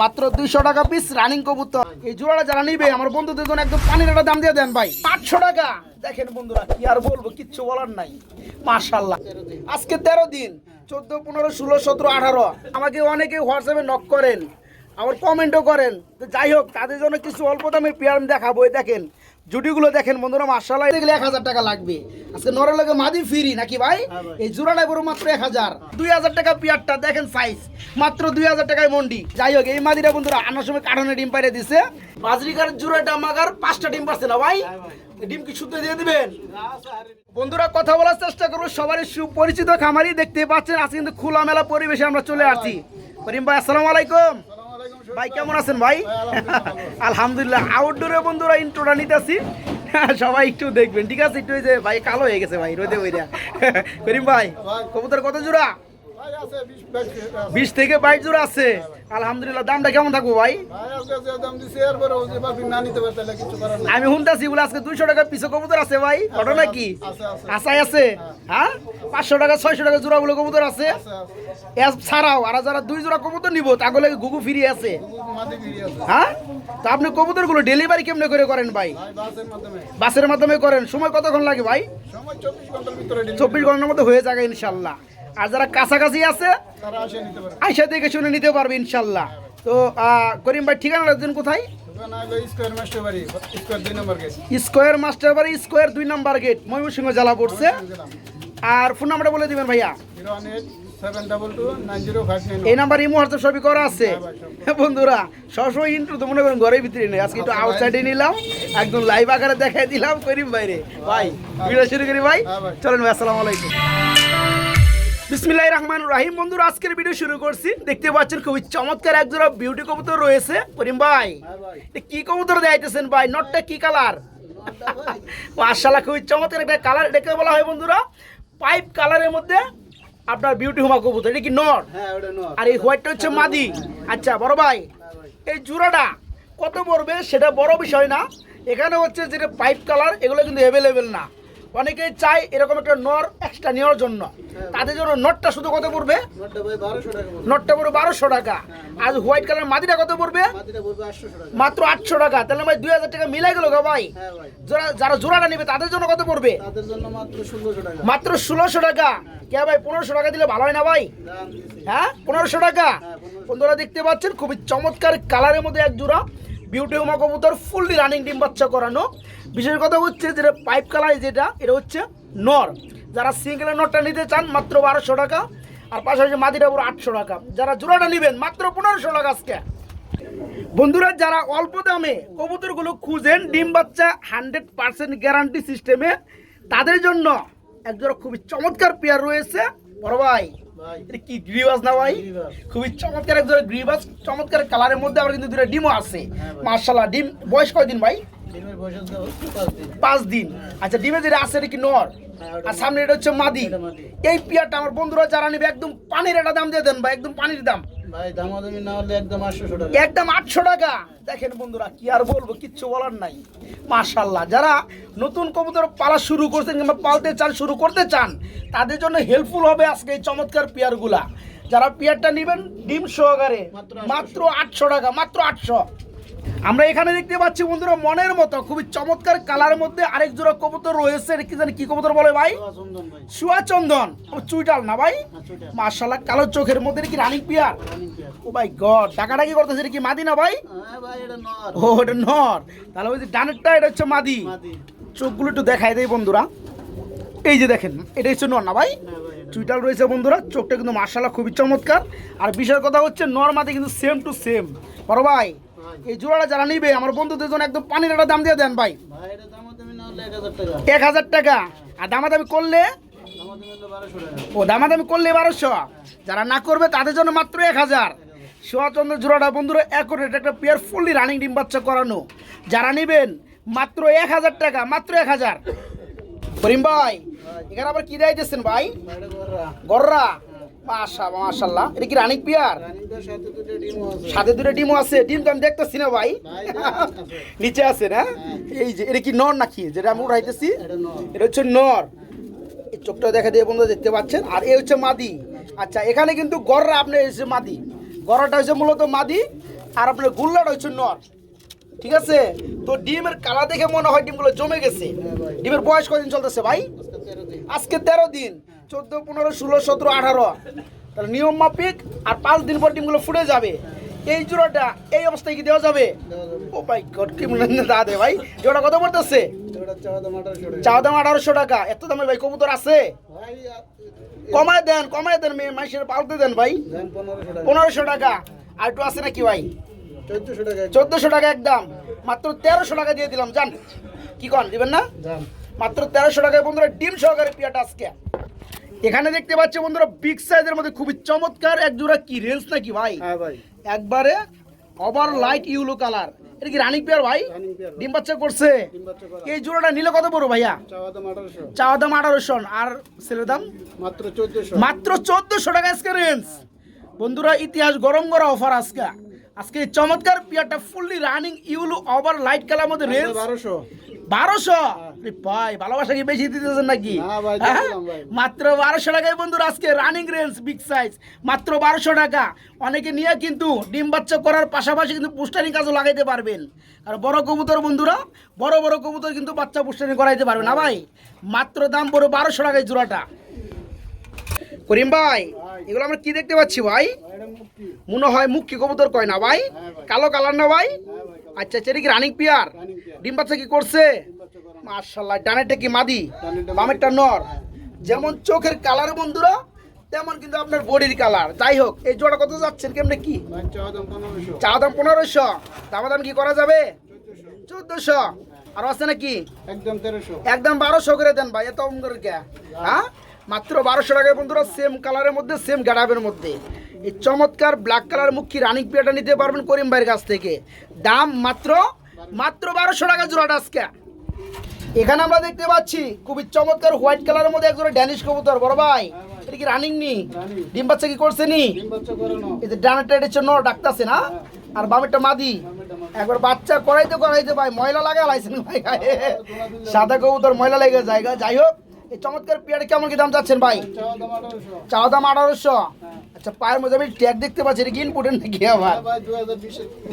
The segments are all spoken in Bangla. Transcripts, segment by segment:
মাত্র দুইশো টাকা পিস রানিং কবুতর। এই জোড়াটা যারা নিবে, আমার বন্ধুদের জন্য একদম পানির একটা দাম দিয়ে দেন ভাই। পাঁচশো টাকা। দেখেন বন্ধুরা, কি আর বলব, কিচ্ছু বলার নাই। মাশাল্লাহ আজকে তেরো দিন, চোদ্দ, পনেরো, ষোলো, সতেরো, আঠারো। আমাকে অনেকে হোয়াটসঅ্যাপে নক করেন, আবার কমেন্টও করেন। যাই হোক, তাদের জন্য কিছু অল্প দামে পেয়ার দেখাবো। দেখেন জুটিগুলো দেখেন বন্ধুরা মার্শাল্লাহ দেখলে এক হাজার টাকা লাগবে। আজকে নরের লগে মাদি ফ্রি নাকি ভাই? এই জোড়াটা বড় মাত্র এক হাজার। দুই হাজার টাকা পেয়ারটা দেখেন সাইজ মাত্র দুই হাজার টাকায় মন্ডি। যাই হোক এই মাদিটা বন্ধুরা আনার সময় কাঠনে ডিম পাইরে দিছে। বাজরিকার জোড়াটা আমাগার পাঁচটা ডিম পাচ্ছে না ভাই? ডিম কি শুদ্ধ দিয়ে দিবেন? বন্ধুরা কথা বলার চেষ্টা করব। সবারই সুপরিচিত খামারি দেখতে পাচ্ছেন। আজকে কিন্তু খোলামেলা পরিবেশে আমরা চলে আসছি। করিম ভাই আসসালামু আলাইকুম। ভাই কেমন আছেন ভাই? আলহামদুলিল্লাহ আউটডোরে বন্ধুরা ইন্ট্রোটা নিতেছি। সবাই একটু দেখবেন ঠিক আছে? একটু ওই যে ভাই কালো হয়ে গেছে ভাই রোদে ওই করিম ভাই। কবুতর কত জোড়া? বিশ থেকে বাইশ জোড়া আছে। আলহামদুলিল্লাহ দামটা কেমন থাকব ভাই? আমি শুনতেছি বলে আজকে দুইশো টাকা পিছু কবুতর আছে ভাই। ঘটনা কি? আশায় আছে। হ্যাঁ? পাঁচশো টাকা ছয়শো টাকা জোড়া বলে কবুতর আছে। ছাড়াও আর যারা দুই জোড়া কবুতর নিব তাগুলো গুগু ফিরি আছে? হ্যাঁ? তা আপনি কবুতরগুলো ডেলিভারি কেমনে করে করেন ভাই? বাসের মাধ্যমে। করেন। সময় কতক্ষণ লাগে ভাই? চব্বিশ ঘণ্টার মধ্যে হয়ে যাবে ইনশাল্লাহ। আর যারা কাছাকাছি আছে আইসা দেখে শুনে নিতে পারবে ইনশাল্লাহ। তো করিম ভাই ঠিকানা দিন কোথায়? স্কোয়ার মাস্টার বাড়ি স্কোয়ার দুই নাম্বার গেট ময়মনসিংহ জেলা পড়ছে। আর ফোন নাম্বারটা বলে দিবেন ভাইয়া। এই নাম্বার ইমো হোয়াটসঅ্যাপ সবই করা আছে। বন্ধুরা সবসময় তো মনে করেন ঘরের ভিতরে নেই। আজকে একটু আউটসাইডে নিলাম একদম লাইভ আকারে দেখাই দিলাম করিম ভাইরে। ভাই ভিডিও শুরু করি ভাই। চলেন ভাই আসসালামু আলাইকুম। বিসমিল্লাহির রহমান রাহিম। বন্ধুরা আজকের ভিডিও শুরু করছি। দেখতে পাচ্ছেন খুবই চমৎকার একজোড়া বিউটি কবুতর রয়েছে। করিম ভাই কি কবুতর দেখাইতেছেন ভাই? নটটা কি কালার মার্শাল্লাহ খুবই চমৎকার একটা কালার এটাকে বলা হয় বন্ধুরা পাইপ কালারের মধ্যে আপনার বিউটি হুমা কবুতর। এটা কি নট আর এই হোয়াইটটা হচ্ছে মাদি। আচ্ছা বড় ভাই এই জোড়াটা কত পড়বে সেটা বড় বিষয় না। এখানে হচ্ছে যেটা পাইপ কালার এগুলো কিন্তু অ্যাভেলেবেল না। অনেকেই চায় এরকম একটা নর এক্সট্রা নেওয়ার জন্য। তাদের জন্য নটটা শুধু কত পড়বে? নটটা পড়বে বারোশো টাকা আর হোয়াইট কালার মাদিটা কত পড়বে? মাত্র আটশো টাকা। তাহলে ভাই দুই হাজার টাকা মিলাই গেল গো ভাই। যারা যারা জোড়াটা নেবে তাদের জন্য কত পড়বে? মাত্র ষোলোশো টাকা। কে ভাই পনেরোশো টাকা দিলে ভালো হয় না ভাই? হ্যাঁ পনেরোশো টাকা? বন্ধুরা দেখতে পাচ্ছেন খুবই চমৎকার কালারের মধ্যে এক জোড়া। বিউটি উমা কবুতর ফুললি রানিং ডিম বাচ্চা করানো। বিশেষ কথা হচ্ছে যেটা পাইপ কালার যেটা, এটা হচ্ছে নর। যারা সিঙ্গেলের নরটা নিতে চান, মাত্র বারোশো টাকা। আর পাশাপাশি মাদিটা পুরো আটশো টাকা। যারা জোড়াটা নেবেন, মাত্র পনেরোশো টাকা আজকে। বন্ধুরা, যারা অল্প দামে কবুতরগুলো খুঁজেন, ডিম বাচ্চা হান্ড্রেড পার্সেন্ট গ্যারান্টি সিস্টেমে তাদের জন্য একজোড়া খুবই চমৎকার পেয়ার রয়েছে। বড় ভাই। এটা কি গ্রিবাস না ভাই? খুবই চমৎকার একজন গ্রিবাস। চমৎকার কালারের মধ্যে আবার কিন্তু দুটো ডিমও আছে। মার্শাল্লাহ ডিম বয়স কয়দিন ভাই? পাঁচ দিন। আচ্ছা ডিমে যেটা আছে এটা কি নর? আর সামনে এটা হচ্ছে মাদি। এই পেয়ারটা আমার বন্ধুরা যারা নেবে একদম পানির একটা দাম দিয়ে দেন ভাই একদম পানির দাম। ভাই দামাদামি না হলে একদম আটশো টাকা। একদম আটশো টাকা। দেখেন বন্ধুরা কি আর বলব কিচ্ছু বলার নাই। মাশাল্লাহ যারা নতুন কবুতর পালা শুরু করছেন কিংবা পালতে চান শুরু করতে চান তাদের জন্য হেল্পফুল হবে আজকে এই চমৎকার পেয়ারগুলা। যারা পেয়ারটা নেবেন ডিম সহকারে মাত্র আটশো টাকা মাত্র আটশো। আমরা এখানে দেখতে পাচ্ছি বন্ধুরা মনের মতো খুবই চমৎকার কালারের মধ্যে আরেক জোড়া কবুতর রয়েছে। কি জানি কি কবুতর বলে ভাই? সুয়া চন্দন ও চুইটাল না ভাই। মার্শাল্লাহ কালো চোখের মধ্যে কি রানিং পিয়ার ও ভাই গড টাকাটা কি করতেছে এটা কি মাদি না ভাই? হ্যাঁ ও এটা নর। তাহলে ওই যে ডানেরটা এটা হচ্ছে মাদি। চোখগুলো একটু দেখাই দেয় বন্ধুরা। এই যে দেখেন এটা হচ্ছে নর না ভাই? চুইটাল রয়েছে বন্ধুরা চোখটা কিন্তু মার্শাল্লাহ খুবই চমৎকার। আর বিষয়ের কথা হচ্ছে নর মাদি কিন্তু সেম টু সেম বড় ভাই এই জোড়াটা যারা নিবে, আমার বন্ধুদের জন্য একদম পানির একটা দাম দিয়ে দেন ভাই। এক হাজার টাকা। আর দামাদামি করলে? ও, দামাদামি করলে বারোশো। যারা না করবে, তাদের জন্য মাত্র এক হাজার। সোয়াচন্দ্র জোড়াটা বন্ধুরা এক একটা পেয়ার ফুললি রানিং ডিম বাচ্চা করানো। যারা নেবেন, মাত্র এক হাজার টাকা, মাত্র এক হাজার। করিম ভাই, এখানে আবার কি দিয়েছেন ভাই ভাই? গররা। মাশা মাশাল্লাহ। এটা কি রানিং পেয়ার? রানিং সাথে দুটো ডিমও আছে। ডিম তো আমি দেখতেছি না ভাই। নিচে আছে না? এই যে এটা কি নর নাকি? যেটা আমি উঠাইতেছি এটা হচ্ছে নর। এই চোখটা দেখা দিয়ে বন্ধুরা দেখতে পাচ্ছেন। আর এ হচ্ছে মাদি। আচ্ছা এখানে কিন্তু গররা আপনার এসে মাদি। গররাটা হচ্ছে মূলত মাদি আর আপনার গুল্লাটা হচ্ছে নর। ঠিক আছে? তো ডিমের কালার দেখে মনে হয় ডিমগুলো জমে গেছে। হ্যাঁ ডিমের বয়স কদিন চলতেছে ভাই? আজকে তেরো দিন। চোদ্দ পনেরো ষোলো সতেরো আঠারো। তাহলে নিয়ম মাফিক আর পাঁচ দিন পর ডিমগুলো ফুটে যাবে। এই জোড়াটা এই অবস্থায় কি দেওয়া যাবে? ও ভাই গড কি দা দে ভাই? জোড়া কত পড়তেছে? চাওয়া দাম আঠারোশো টাকা। দাম এত দামের ভাই কবুতর আছে? কমায় দেন কমায় দেন মেয়ে মাইসের পালতে দেন ভাই। পনেরোশো টাকা। আর একটু আছে নাকি ভাই? চোদ্দশো টাকা একদম। মাত্র তেরোশো টাকা দিয়ে দিলাম জান। কি কন দিবেন না? মাত্র তেরোশো টাকায় বন্ধুরা ডিম সহকারে পিয়াটা আজকে। এখানে দেখতে পাচ্ছি বন্ধুরা বিগ সাইজের মধ্যে খুবই চমৎকার এক জোড়া কি রেঞ্জ নাকি ভাই? হ্যাঁ ভাই। একবারে ওভার লাইট ইউলো কালার এটা কি রানিং পেয়ার ভাই? ডিম বাচ্চা করছে? এই জোড়াটা নিলে কত পড়ো ভাইয়া? চাওয়া দাম আঠারোশো। আর ছেলের দাম? মাত্র চোদ্দশো। মাত্র চোদ্দশো টাকা আজকে রেঞ্জ বন্ধুরা ইতিহাস গরম করা অফার আজকে। আজকে চমৎকার পিয়ারটা fully running yellow over light colour মধ্যে রেঞ্জ বারোশো। বারোশো? ভাই ভালোবাসা কি বেশি দিতেছেন নাকি? হ্যাঁ? মাত্র বারোশো টাকায় বন্ধুরা আজকে রানিং রেঞ্জ বিগ সাইজ মাত্র বারোশো টাকা। অনেকে নিয়ে কিন্তু ডিম বাচ্চা করার পাশাপাশি কিন্তু পুস্টারিং কাজও লাগাইতে পারবেন। আর বড় কবুতর বন্ধুরা বড় বড় কবুতর কিন্তু বাচ্চা পুস্টারিং করাইতে পারবে না ভাই? মাত্র দাম পড়ো বারোশো টাকায় জোড়াটা। করিম ভাই এগুলো আমরা কি দেখতে পাচ্ছি ভাই? মনে হয় মুখ কি কবুতর কয় না ভাই? হ্যাঁ কালো কালার না ভাই? হ্যাঁ আচ্ছা আচ্ছা এটা কি রানিং পিয়ার ডিম বাচ্চা কি করছে? মার্শাল্লাহ ডানেরটা কি মাদি? বামেরটা নর। যেমন চোখের কালার বন্ধুরা তেমন কিন্তু আপনার বডির কালার। যাই হোক এই জোড়া কত যাচ্ছেন কেমনে কি? চা দাম পনেরোশো। দাম কি করা যাবে? চোদ্দশো। আর আছে নাকি? একদম তেরোশো। একদম বারোশো করে দেন ভাই এত করে কে? হ্যাঁ? মাত্র বারোশো টাকায় বন্ধুরা সেম কালারের মধ্যে সেম গ্যাডাপের মধ্যে। এই চমৎকার ব্ল্যাক কালার মুখী রানিং পেয়াটা নিতে পারবেন করিম ভাইয়ের কাছ থেকে। দাম মাত্র মাত্র বারোশো টাকা জোড়াটা আজকে। এখানে আমরা দেখতে পাচ্ছি খুবই চমৎকার হোয়াইট কালারের মধ্যে একজন ড্যানিশ কবুতর বড় ভাই। এটা কি রানিং নি? ডিম বাচ্চা কি করছে নি? ডিম বাচ্চা করানো এই যে ডানাটা এটা হচ্ছে নর ডাকতাছে না? আর বামেরটা মাদি। একবার বাচ্চা করাইতে করাইতে ভাই ময়লা লাগা লাইছেন ভাই? গায়ে সাদা কবুতর ময়লা লেগে জায়গা যাই হোক এই চমৎকার পেয়ারে কেমন কি দাম চাচ্ছেন ভাই? চাওয়া দাম আঠারোশো। আচ্ছা পায়ের মধ্যে আমি ট্যাগ দেখতে পাচ্ছি এটা কি ইনপুটের নাকি আবার? হ্যাঁ দুই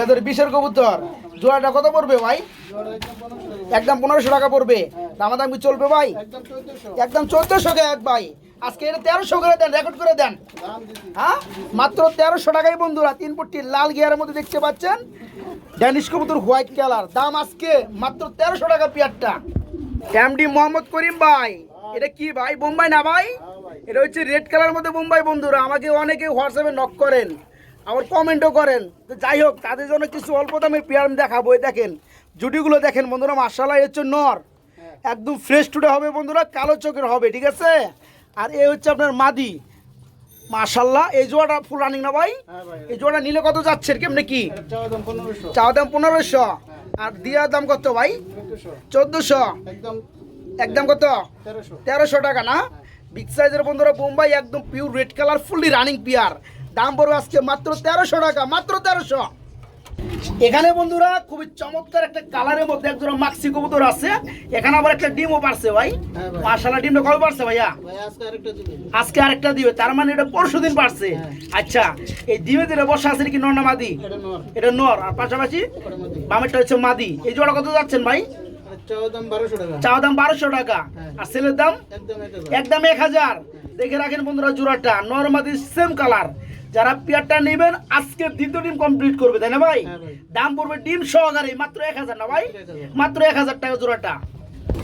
হাজার বিশের। কবুতর। জোড়াটা কত পড়বে ভাই? একদম পনেরোশো টাকা পড়বে। দামাদাম কি চলবে ভাই। একদম চোদ্দশো। এক ভাই। আজকে এটা তেরোশো করে দেন রেকর্ড করে দেন। হ্যাঁ? মাত্র তেরোশো টাকায় বন্ধুরা তিন ফুটটি লাল গিয়ারের মধ্যে দেখতে পাচ্ছেন? ড্যানিশ কবুতর হোয়াইট কালার দাম আজকে মাত্র তেরোশো টাকা পেয়ারটা। এমডি মোহাম্মদ করিম ভাই। এটা কি ভাই বোম্বাই না ভাই? এটা হচ্ছে রেড কালার মধ্যে বোম্বাই বন্ধুরা। আমাকে অনেকে হোয়াটসঅ্যাপে নক করেন আবার কমেন্টও করেন। তো যাই হোক তাদের জন্য কিছু অল্প দামে পেয়ার দেখাবো। দেখেন জুটিগুলো দেখেন বন্ধুরা মার্শাল্লাহ হচ্ছে নর। একদম ফ্রেশ টুডে হবে বন্ধুরা কালো চোখের হবে ঠিক আছে? আর এ হচ্ছে আপনার মাদি। মার্শাল্লাহ এই জোড়াটা ফুল রানিং না ভাই? হ্যাঁ এই জোড়া নিলে কত যাচ্ছে কেমনে কি? চাওয়া দাম পনেরোশো। দাম পনেরোশো। আর দিয়ার দাম কত ভাই? চোদ্দশো। একদম একদম কত? তেরোশো। তেরোশো টাকা না? বিগ সাইজের বন্ধুরা বোম্বাই একদম pure red colour fully running pair দাম পড়বে আজকে মাত্র তেরোশো টাকা মাত্র তেরোশো। এখানে বন্ধুরা খুবই চমৎকার একটা কালারের মধ্যে একজন মাক্সি কবুতর আছে। এখানে আবার একটা ডিমও পারছে ভাই। হ্যাঁ। মার্শাল্লাহ ডিমটা কবে পারছে ভাইয়া? আজকে আরেকটা দিবি। দিবে তার মানে এটা পরশু দিন পারছে। হ্যাঁ। আচ্ছা এই ডিমে দিলে বসা আছে কি নর না মাদি? এটা নর। এটা নর আর পাশাপাশি বামেরটা হচ্ছে মাদি। এই জোড়া কত যাচ্ছেন ভাই? চাওয়া দাম বারোশো টাকা। হ্যাঁ। আর সেলের দাম? একদম এক হাজার একদম এক হাজার। দেখে রাখেন বন্ধুরা জোড়াটা নর্মাদি সেম কালার যারা পেয়ারটা নেবেন আজকে দ্বিতীয় ডিম কমপ্লিট করবে তাই না ভাই? হ্যাঁ দাম পড়বে ডিম সহকারে মাত্র এক হাজার না ভাই? মাত্র এক হাজার টাকা জোড়াটা।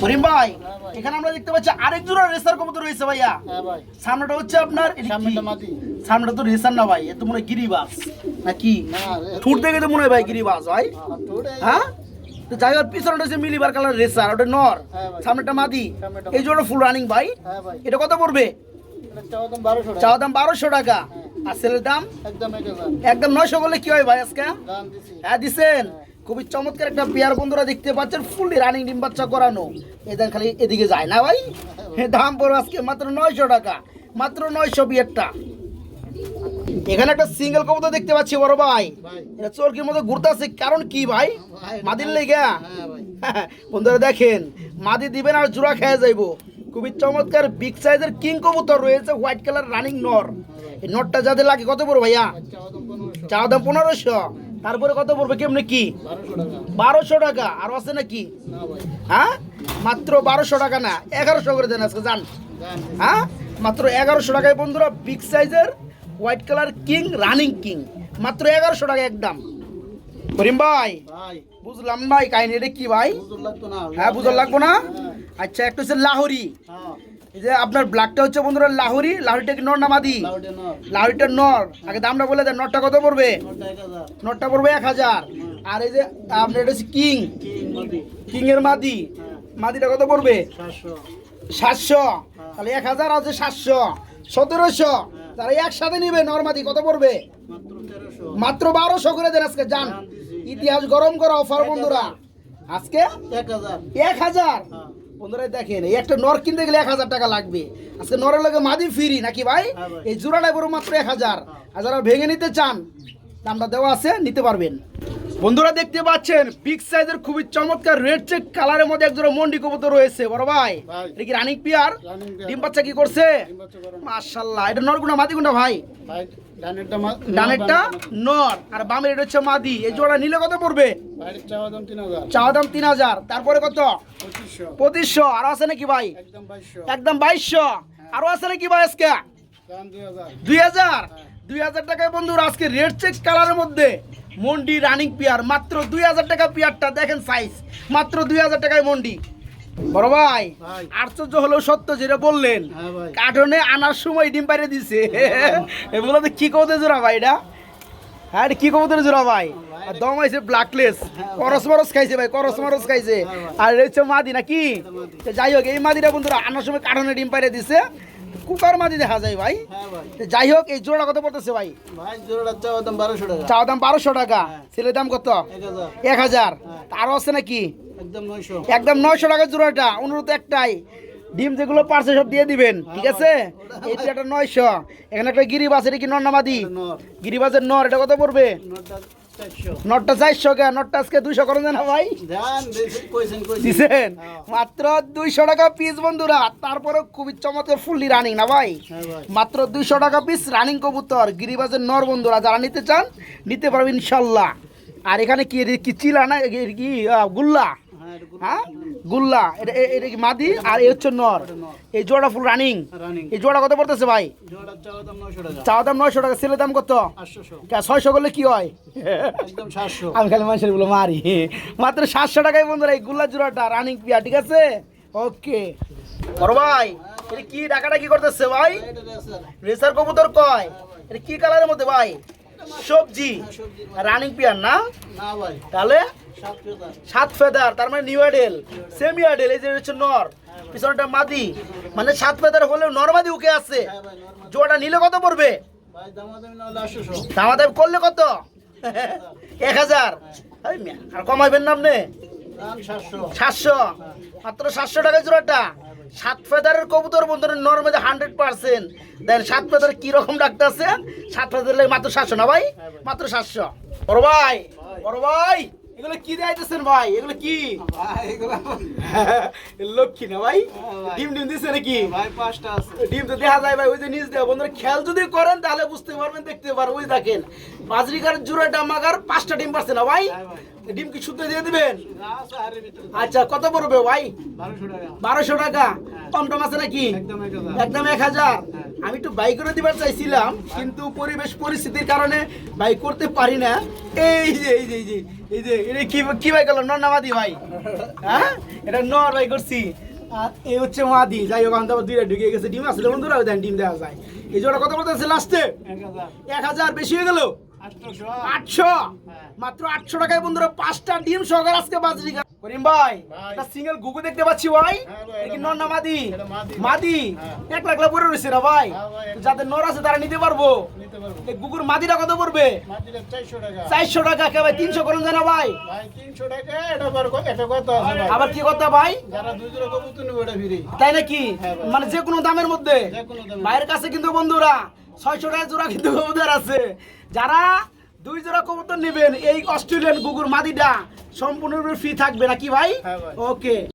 করিম ভাই হ্যাঁ এখানে আমরা দেখতে পাচ্ছি আরেক জোড়া রেসার রয়েছে ভাইয়া। হ্যাঁ সামনেটা হচ্ছে আপনার এটা সামনেটা মাদি তো রেসার না ভাই মনে হয় গিরিবাস। নাকি না এ- ঠুট দেখে তো মনে হয় ভাই গিরিবাস ভাই। হ্যাঁ তো যাই হোক পিছনেটা হচ্ছে মিলিবার কালার রেসার ওটা নর। হ্যাঁ সামনেটা মাদি এই জোড়া ফুল রানিং ভাই। হ্যাঁ এটা কত পড়বে? চাওয়া দাম বারোশো টাকা। আর সেলের দাম? একদম একদম নয়শো করলে কি হয় ভাই আজকে? হ্যাঁ দিছেন? খুবই চমৎকার একটা পেয়ার বন্ধুরা দেখতে পাচ্ছেন ফুললি রানিং ডিম বাচ্চা করানো। এদের খালি এদিকে যায় না ভাই? দাম পড়ো আজকে মাত্র নয়শো টাকা মাত্র নয়শো বিয়েরটা। এখানে একটা সিঙ্গেল কবুতর দেখতে পাচ্ছি বড় ভাই। এটা চোরকির মতো ঘুরতেছে কারণ কি ভাই? ভাই, মাদির লেগা। হ্যাঁ বন্ধুরা দেখেন মাদি দিবেন আর জোড়া খেয়ে যাইবো। খুবই চমৎকার বিগ সাইজের কিং কবুতর রয়েছে হোয়াইট কালার রানিং নর। এই নটটা যাদের লাগে কত পড়বে ভাইয়া? চাওয়া দাম পনেরোশো। তারপরে কত পড়বে কেমনে কি? বারোশো টাকা। আর আছে নাকি? হ্যাঁ? মাত্র বারোশো টাকা না এগারোশো করে দেন আজকে যান। জান হ্যাঁ? মাত্র এগারোশো টাকায় বন্ধুরা বিগ সাইজের white colour king running king মাত্র এগারোশো টাকা একদম করিম ভাই বুঝলাম ভাই কাহিনী এটা কি ভাই? হ্যাঁ বুঝল লাগবো না? হ্যাঁ। আচ্ছা একটা হচ্ছে লাহোরি। হ্যাঁ। যে আপনার ব্ল্যাকটা হচ্ছে বন্ধুরা লাহোরি লাহোরিটা কি নর নামাদি লাউডে নর। লাহোরিটা নর। আগে দামটা বলে দেন নরটা কত পড়বে? নটটা পড়বে এক হাজার। আর এই যে আপনার এটা হচ্ছে কিং। কিং এর মাদি। হ্যাঁ। মাদিটা কত পড়বে? সাতশো। সাতশো। তাহলে এক হাজার আছে সাতশো। সতেরোশো। তাহলে একসাথে নিবে নর্মাদি কত পড়বে? মাত্র বারোশো করে দেন আজকে যান ইতিহাস গরম করা অফার বন্ধুরা। আজকে এক হাজার। হ্যাঁ। বন্ধুরা দেখেন এই একটা নর কিনতে গেলে এক হাজার টাকা লাগবে। আজকে নরের লগে মাদি ফ্রি নাকি ভাই? হ্যাঁ। এই জোড়াটাই বড় মাত্র এক হাজার। আর যারা ভেঙে নিতে চান দামটা দেওয়া আছে নিতে পারবেন। বন্ধুরা দেখতে পাচ্ছেন বিগ সাইজের খুবই চমৎকার রেড চেক কালারের মধ্যে একজোড়া মন্ডি কবুতর রয়েছে। বড় ভাই। এটা কি রানিং পিয়ার ডিম বাচ্চা কি করছে। মাশাল্লাহ এটা নরগুনা মাদি গুনা ভাই? ভাই ডানেরটা নর আর বামের এটা হচ্ছে মাদি। এই জোড়া নিলে কত পড়বে? চাওয়া দাম তিন হাজার। তারপরে কত? পঁচিশশো। আর আছে নাকি ভাই? একদম বাইশশো। আরও আছে নাকি ভাই আজকে? দুই হাজার। দুই হাজার? দুই হাজার টাকায় বন্ধুরা আজকে রেড চেক কালারের মধ্যে মন্ডি রানিং পিয়ার মাত্র দুই হাজার টাকা পিয়ারটা দেখেন সাইজ মাত্র দুই হাজার টাকায় মন্ডি। বড় ভাই। আশ্চর্য হলো সত্য যেটা বললেন। হ্যাঁ কার্টনে আনার সময় ডিম পাইরে দিছে। কি কবতে জোড়া ভাই এটা? হ্যাঁ কি কবুতর জোড়া ভাই? দম আইছে ব্ল্যাকলেস করস মরস খাইছে ভাই করস মরস খাইছে। আর এটা হচ্ছে মাদি নাকি? কি যাই হোক এই মাদিটা বন্ধুরা আনার সময় কাঠনে ডিম পাইরে দিছে। কুকার মাঝে দেখা যায় ভাই। হ্যাঁ যাই হোক এই জোড়া কত পড়তেছে ভাই? চাওয়া দাম বারোশো টাকা। দাম ছেলের দাম কত? এক হাজার। হাজার। আরও আছে নাকি? একদম নয়শো। টাকা জোড়াটা। অনুরোধ একটাই ডিম যেগুলো পারছে সব দিয়ে দিবেন ঠিক আছে? এই একটা নয়শো। এখানে একটা গিরিবাস এটা কি নর গিরিবাসের নর। এটা কত পড়বে? নটটা চারশো কে? নটটা আজকে দুইশো করে না ভাই। দিছেন? মাত্র দুইশো টাকা পিস বন্ধুরা তারপরে খুবই চমৎকার ফুললি রানিং না ভাই? হ্যাঁ মাত্র দুইশো টাকা পিস রানিং কবুতর গিরিবাজের নর বন্ধুরা যারা নিতে চান নিতে পারবেন ইনশাল্লাহ। আর এখানে কি কি চিলা না কি গুল্লা? হ্যাঁ? হ্যাঁ গুল্লা এটা এটা কি মাদি? আর এই হচ্ছে নর। এই জোড়া ফুল রানিং এই জোড়া কত পড়তেছে ভাই? চাওয়া দাম নয়শো টাকা। চাওয়া দাম কত? ছয়শো করলে কি হয়? আমি খালি মানুষেরগুলো মারি। মাত্র সাতশো টাকায় বন্ধুরা এই গুল্লা জোড়াটা রানিং পিয়া ঠিক আছে? ওকে বড় ভাই এটা কি টাকাটা কি করতেছে ভাই? রেসার কবুতর কয়? এটা কি কালারের মধ্যে ভাই? সবজি। রানিং পিয়ার না? না তাহলে সাত ফেদার। তার মানে নিউ আইডেল সেমি আইডেল এই যে হচ্ছে নর পিছনটা মাদি। মানে সাত ফেদার হলেও নর মাদি উকে আছে। হ্যাঁ জোড়াটা নিলে কত পড়বে? দামাদামি করলে কত? এক হাজার। আর কমাইবেন না আপনি? সাতশো। মাত্র সাতশো টাকা জোড়াটা। সাত ফেদারের কবুতর বন্ধুর নর্মালি হান্ড্রেড পার্সেন্ট। দেন সাত ফেদার কি রকম ডাক্তার আছে? সাত ফেদার মাত্র সাতশো না ভাই। মাত্র সাতশো। বড় ভাই বড় ভাই। এগুলো কি দেখাইতেছেন ভাই? এগুলো কি? লক্ষ্মী না ভাই? ভাই। ডিম ডিম দিচ্ছে নাকি? ভাই পাঁচটা আছে। ডিম তো দেখা যায় ভাই ওই যে নিজ দেওয়া বন্ধুরা খেয়াল যদি করেন তাহলে বুঝতে পারবেন দেখতে পারবেন। ওই দেখেন বাজরিকার জোড়াটা মাগার পাঁচটা ডিম পারছে না হ্যাঁ ভাই। ডিম কি শুদ্ধ দিয়ে দিবেন? আছে আচ্ছা কত পড়বে ভাই? বারোশো টাকা। বারোশো টাকা? কম টম আছে নাকি? একদম এক হাজার। হাজার। আমি একটু বাই করে দিবার চাইছিলাম কিন্তু পরিবেশ পরিস্থিতির কারণে বাই করতে পারি না। এই যে এই যে এই যে এই যে এটা কি কি বাই করলাম নর না মাদি ভাই? হ্যাঁ? এটা নর বাই করছি। আর এই হচ্ছে মাদি। যাই হোক আমাদের দুইটা ঢুকে গেছে। ডিম আসলে বন্ধুরা ডিম দেওয়া যায়। এই জোড়া কত বলতেছে লাস্টে? এক হাজার বেশি হয়ে গেল? আটশো? মাত্র আটশো টাকায় বন্ধুরা পাঁচটা ডিম সহকার আজকে বাজরি করিম ভাই। একটা সিঙ্গেল গুগু দেখতে পাচ্ছি ভাই। হ্যাঁ এটা কি নর না মাদি? মাদি। হ্যাঁ। এক লাখ লাখ পরে রয়েছে না ভাই। হ্যাঁ যাদের নর আছে তারা নিতে পারব। নিতে পারব। গুগুর মাদিটা কত পড়বে? চারশো টাকা। কে ভাই তিনশো করুন জানা ভাই? ভাই তিনশো টাকা এটা বার এটা কত আছে ভাই? আবার কি কথা ভাই? যারা দুই জোড়া কবুতর নেবে তাই নাকি? হ্যাঁ মানে যে কোনো দামের মধ্যে। যে ভাইয়ের কাছে কিন্তু বন্ধুরা ছয়শো টাকা জোড়া কিন্তু কবুতর আছে। যারা দুই জোড়া কবুতর নেবেন এই অস্ট্রেলিয়ান গুগুর মাদিটা সম্পূর্ণরূপে ফ্রি থাকবে নাকি ভাই? হ্যাঁ ভাই। ওকে